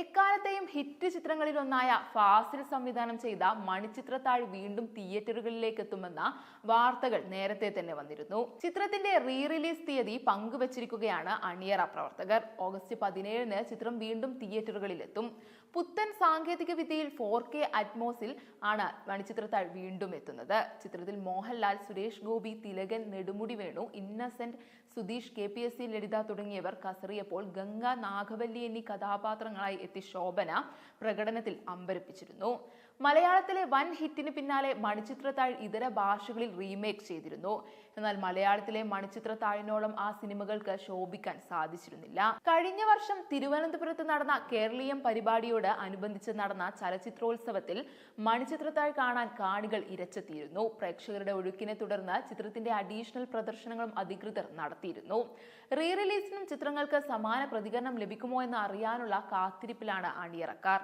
എക്കാലത്തെയും ഹിറ്റ് ചിത്രങ്ങളിലൊന്നായ ഫാസിൽ സംവിധാനം ചെയ്ത മണിച്ചിത്രത്താഴ് വീണ്ടും തിയേറ്ററുകളിലേക്ക് എത്തുമെന്ന വാർത്തകൾ നേരത്തെ തന്നെ വന്നിരുന്നു. ചിത്രത്തിന്റെ റീ റിലീസ് തീയതി പങ്കുവച്ചിരിക്കുകയാണ് അണിയറ പ്രവർത്തകർ. ഓഗസ്റ്റ് പതിനേഴിന് ചിത്രം വീണ്ടും തിയേറ്ററുകളിലെത്തും. പുത്തൻ സാങ്കേതിക വിദ്യയിൽ ഫോർ കെ അറ്റ്മോസിൽ ആണ് മണിച്ചിത്രത്താഴ് വീണ്ടും എത്തുന്നത്. ചിത്രത്തിൽ Mohanlal Suresh Gopi Thilakan Nedumudi Venu Innocent Sudheesh K P S C Lalitha തുടങ്ങിയവർ കസറിയപ്പോൾ ഗംഗ നാഗവല്ലി എന്നീ കഥാപാത്രങ്ങളായി എത്തി ശോഭന പ്രകടനത്തിൽ അമ്പരപ്പിച്ചിരുന്നു. മലയാളത്തിലെ വൻ ഹിറ്റിന് പിന്നാലെ മണിച്ചിത്രത്താഴ് ഇതര ഭാഷകളിൽ റീമേക്ക് ചെയ്തിരുന്നു. എന്നാൽ മലയാളത്തിലെ മണിച്ചിത്രത്താഴിനോളം ആ സിനിമകൾക്ക് ശോഭിക്കാൻ സാധിച്ചിരുന്നില്ല. കഴിഞ്ഞ വർഷം തിരുവനന്തപുരത്ത് നടന്ന കേരളീയം പരിപാടിയോട് അനുബന്ധിച്ച് നടന്ന ചലച്ചിത്രോത്സവത്തിൽ മണിച്ചിത്രത്താഴ് കാണാൻ കാണികൾ ഇരച്ചെത്തിയിരുന്നു. പ്രേക്ഷകരുടെ ഒഴുക്കിനെ തുടർന്ന് ചിത്രത്തിന്റെ അഡീഷണൽ പ്രദർശനങ്ങളും അധികൃതർ നടത്തിയിരുന്നു. റീ റിലീസിനും ചിത്രങ്ങൾക്ക് സമാന പ്രതികരണം ലഭിക്കുമോ എന്ന് അറിയാനുള്ള കാത്തിരിപ്പിലാണ് അണിയറക്കാർ